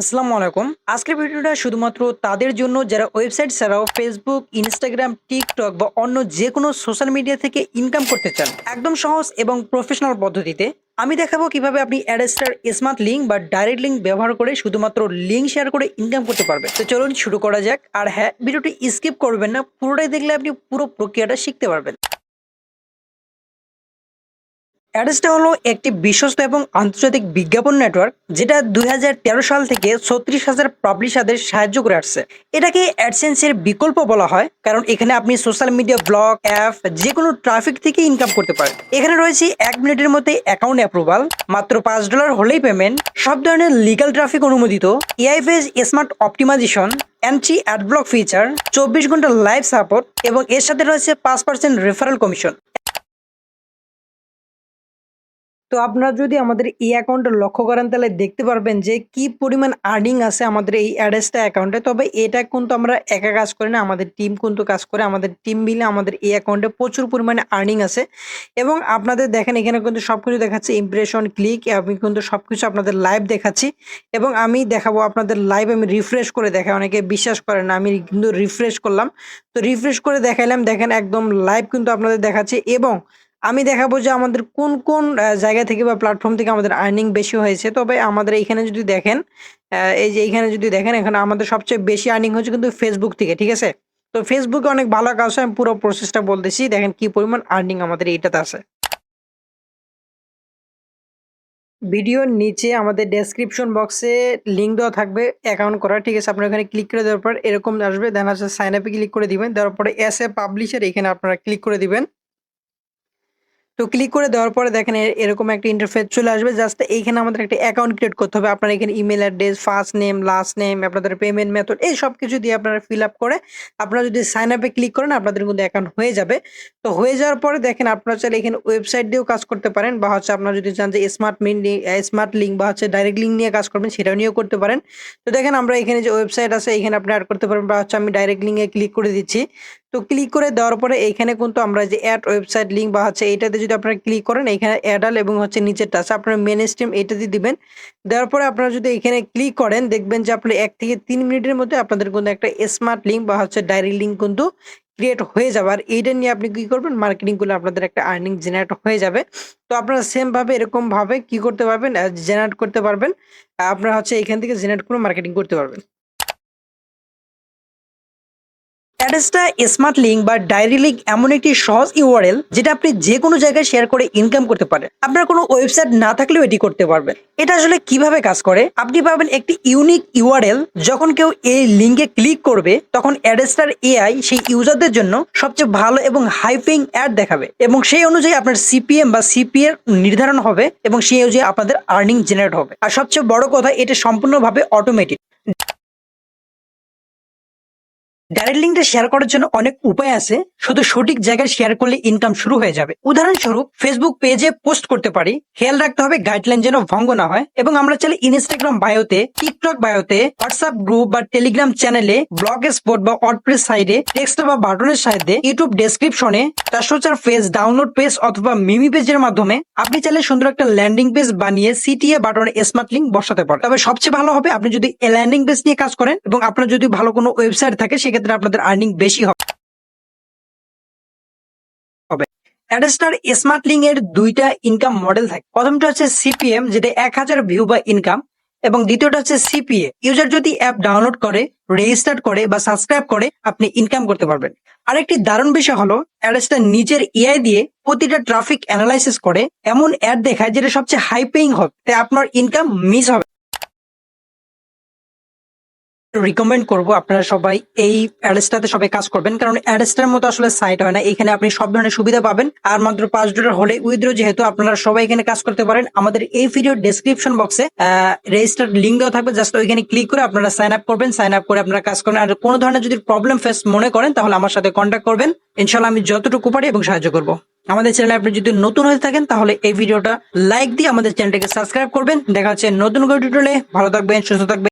আসসালামু আলাইকুম। আজকের ভিডিওটা শুধুমাত্র তাদের জন্য, যারা ওয়েবসাইট ছাড়াও ফেসবুক ইনস্টাগ্রাম টিকটক বা অন্য যে কোনো সোশ্যাল মিডিয়া থেকে ইনকাম করতে চান, একদম সহজ এবং প্রফেশনাল পদ্ধতিতে, আমি দেখাবো কীভাবে আপনি অ্যাডেস্টার স্মার্ট লিঙ্ক বা ডাইরেক্ট লিঙ্ক ব্যবহার করে শুধুমাত্র লিঙ্ক শেয়ার করে ইনকাম করতে পারবেন। তো চলুন শুরু করা যাক। আর হ্যাঁ ভিডিওটি স্কিপ করবেন না, পুরোটাই দেখলে আপনি পুরো প্রক্রিয়াটা শিখতে পারবেন। অ্যাডেসটা হলো একটি বিশ্বস্ত এবং আন্তর্জাতিক বিজ্ঞাপন নেটওয়ার্ক, যেটা দু হাজার তেরো সাল থেকে ছত্রিশ হাজার পাবলিশারদের সাহায্য করে আসছে। এটাকে অ্যাডসেন্সের বিকল্প বলা হয়, কারণ এখানে আপনি সোশ্যাল মিডিয়া, ব্লগ, অ্যাপ যে কোনো ট্রাফিক থেকে ইনকাম করতে পারেন। এখানে রয়েছে এক মিনিটের মধ্যে অ্যাকাউন্ট অ্যাপ্রুভাল মাত্র পাঁচ ডলার হলেই পেমেন্ট সব ধরনের লিগাল ট্রাফিক অনুমোদিত AI base smart optimization anti adblock feature চব্বিশ ঘণ্টা লাইভ সাপোর্ট এবং এর সাথে রয়েছে পাঁচ পার্সেন্ট রেফারেল কমিশন তো আপনারা যদি আমাদের এই অ্যাকাউন্টে লক্ষ্য করেন, তাহলে দেখতে পারবেন যে কি পরিমাণ আর্নিং আছে আমাদের এই অ্যাডেসটা অ্যাকাউন্টে তবে এটা কিন্তু আমরা একা কাজ করি না, আমাদের টিম কিন্তু কাজ করে। আমাদের টিম মিলে আমাদের এই অ্যাকাউন্টে প্রচুর পরিমাণে আর্নিং আছে। এবং আপনাদের দেখেন, এখানে কিন্তু সব কিছু দেখাচ্ছে। ইমপ্রেশন ক্লিক আমি কিন্তু সব কিছু আপনাদের লাইভ দেখাচ্ছি। এবং আমি দেখাবো আপনাদের লাইভ আমি রিফ্রেশ করে দেখাই। অনেকে বিশ্বাস করে না, আমি কিন্তু রিফ্রেশ করলাম। তো রিফ্রেশ করে দেখাইলাম। দেখেন, একদম লাইভ কিন্তু আপনাদের দেখাচ্ছি। এবং আমি দেখাবো যে আমাদের কোন কোন জায়গা থেকে বা প্ল্যাটফর্ম থেকে আমাদের আর্নিং বেশি হয়েছে। তবে আমাদের এইখানে যদি দেখেন এই যে এইখানে যদি দেখেন, এখানে আমাদের সবচেয়ে বেশি আর্নিং হচ্ছে কিন্তু ফেসবুক থেকে, ঠিক আছে? তো ফেসবুকে অনেক ভালো কাজ হয়, আমি পুরো প্রসেসটা বলতেছি। দেখেন কি পরিমাণ আর্নিং আমাদের এইটাতে আছে। ভিডিওর নিচে আমাদের ডেসক্রিপশন বক্সে লিঙ্ক দেওয়া থাকবে অ্যাকাউন্ট করা ঠিক আছে? আপনার এখানে ক্লিক করে দেওয়ার পর এরকম আসবে দেন হচ্ছে সাইন আপে ক্লিক করে দিবেন। দেওয়ার পরে এস এ পাবলিশার এখানে আপনারা ক্লিক করে দিবেন। তো ক্লিক করে দেওয়ার পরে দেখেন এরকম একটা ইন্টারফেস চলে আসবে। জাস্ট এইখানে আমাদের একটা অ্যাকাউন্ট ক্রিয়েট করতে হবে। আপনার এখানে email address first name last name আপনাদের পেমেন্ট মেথড এই সব কিছু দিয়ে আপনারা ফিল আপ করে আপনারা যদি সাইন আপে ক্লিক করেন, আপনাদের কিন্তু অ্যাকাউন্ট হয়ে যাবে। তো হয়ে যাওয়ার পরে দেখেন আপনারা চাইলে এখানে ওয়েবসাইট দিয়েও কাজ করতে পারেন বা হচ্ছে আপনারা যদি চান যে স্মার্ট স্মার্ট লিঙ্ক বা হচ্ছে ডাইরেক্ট লিঙ্ক নিয়ে কাজ করবেন, সেটাও নিয়েও করতে পারেন। তো দেখেন আমরা এখানে যে ওয়েবসাইট আছে, এখানে আপনি অ্যাড করতে পারেন বা হচ্ছে আমি ডাইরেক্ট লিঙ্কে ক্লিক করে দিচ্ছি। তো ক্লিক করে দেওয়ার পরে এইখানে কিন্তু আমরা যে অ্যাড ওয়েবসাইট লিঙ্ক বা হচ্ছে এইটাতে যদি আপনারা ক্লিক করেন, এখানে অ্যাডাল এবং হচ্ছে নিচেরটা আছে আপনার মেন স্ট্রিম এইটাতে দিবেন। দেওয়ার পরে আপনারা যদি এখানে ক্লিক করেন, দেখবেন যে আপনার এক থেকে তিন মিনিটের মধ্যে আপনাদের কিন্তু একটা স্মার্ট লিঙ্ক বা হচ্ছে ডাইরেক্ট লিঙ্ক কিন্তু ক্রিয়েট হয়ে যাবে। আর এইটা নিয়ে আপনি কি করবেন? মার্কেটিং করলে আপনাদের একটা আর্নিং জেনারেট হয়ে যাবে। তো আপনারা সেম ভাবে এরকম ভাবে কি করতে পারবেন? জেনারেট করতে পারবেন। আপনারা হচ্ছে এখান থেকে জেনারেট করে মার্কেটিং করতে পারবেন। অ্যাড্রেসটা স্মার্ট লিঙ্ক বা ডায়েরি লিঙ্ক এমন একটি সহজ ইউআরএল যেটা আপনি যে কোনো জায়গায় শেয়ার করে ইনকাম করতে পারেন। আপনার কোনো ওয়েবসাইট না থাকলেও এটি করতে পারবেন। এটা আসলে কীভাবে কাজ করে? আপনি পাবেন একটি ইউনিক ইউআরএল যখন কেউ এই লিঙ্কে ক্লিক করবে, তখন অ্যাড্রেসটার এআই সেই ইউজারদের জন্য সবচেয়ে ভালো এবং হাইপিং অ্যাড দেখাবে এবং সেই অনুযায়ী আপনার সিপিএম বা সিপিএর নির্ধারণ হবে এবং সেই অনুযায়ী আপনাদের আর্নিং জেনারেট হবে। আর সবচেয়ে বড় কথা, এটা সম্পূর্ণভাবে অটোমেটিক ডাইরেক্ট লিঙ্কটা শেয়ার করার জন্য অনেক উপায় আছে। শুধু সঠিক জায়গায় শেয়ার করলে ইনকাম শুরু হয়ে যাবে। উদাহরণস্বরূপ ফেসবুক পেজে পোস্ট করতে পারি। খেয়াল রাখতে হবে গাইডলাইন যেন ভঙ্গ না হয়। এবং আমরা চাইলে ইনস্টাগ্রাম বায়োতে টিকটক বায়োতে হোয়াটসঅ্যাপ গ্রুপ বা টেলিগ্রাম চ্যানেলে ব্লগ স্পট বা ওয়ার্ডপ্রেস সাইডে টেক্সট বা বাটনের সাহায্যে ইউটিউব ডেসক্রিপশনে চারশোচার পেজ ডাউনলোড পেজ অথবা মিমি পেজের মাধ্যমে আপনি চাইলে সুন্দর একটা ল্যান্ডিং পেজ বানিয়ে সিটিএ বাটনে স্মার্ট লিঙ্ক বসাতে পারেন। তবে সবচেয়ে ভালো হবে আপনি যদি ল্যান্ডিং পেজ নিয়ে কাজ করেন এবং আপনার যদি ভালো কোনো ওয়েবসাইট থাকে, সেক্ষেত্রে আপনাদের আর্নিং বেশি হবে। অ্যাডস্টার স্মার্ট লিঙ্ক এর দুইটা ইনকাম মডেল থাকে। প্রথমটা হচ্ছে সিপিএম যেটা এক হাজার ভিউ বা ইনকাম এবং দ্বিতীয়টা হচ্ছে সিপিএ ইউজার যদি অ্যাপ ডাউনলোড করে রেজিস্টার করে বা সাবস্ক্রাইব করে, আপনি ইনকাম করতে পারবেন। আরেকটি দারুণ বিষয় হলো অ্যাডস্টার নিজের এআই দিয়ে প্রতিটা ট্রাফিক অ্যানালাইসিস করে, এমন অ্যাড দেখায় যেটা সবচেয়ে হাই পেইং হবে, তাই আপনার ইনকাম মিস হবে। রিকমেন্ড করব আপনারা সবাই এই অ্যাড্রেসটাতে সবাই কাজ করবেন। কারণ অ্যাড্রেসটার মতো আসলে সাইট হয় না। এখানে আপনি সব ধরনের সুবিধা পাবেন। আর মাত্র পাঁচ ডলার হলে উইথড্র যেহেতু আপনারা সবাই এখানে কাজ করতে পারেন, আমাদের এই ভিডিও ডেসক্রিপশন বক্সে রেজিস্টার লিঙ্ক দেওয়া থাকবে। জাস্ট ওইখানে ক্লিক করে আপনারা সাইন আপ করবেন। সাইন আপ করে আপনারা কাজ করবেন। আর কোনো ধরনের যদি প্রবলেম ফেস মনে করেন, তাহলে আমার সাথে কন্ট্যাক্ট করবেন। ইনশাল্লাহ আমি যতটুকু পারি এবং সাহায্য করব। আমাদের চ্যানেলে আপনি যদি নতুন হয়ে থাকেন, তাহলে এই ভিডিওটা লাইক দিয়ে আমাদের চ্যানেলটাকে সাবস্ক্রাইব করবেন। দেখা হচ্ছে নতুন করে ভালো থাকবেন, সুস্থ থাকবেন।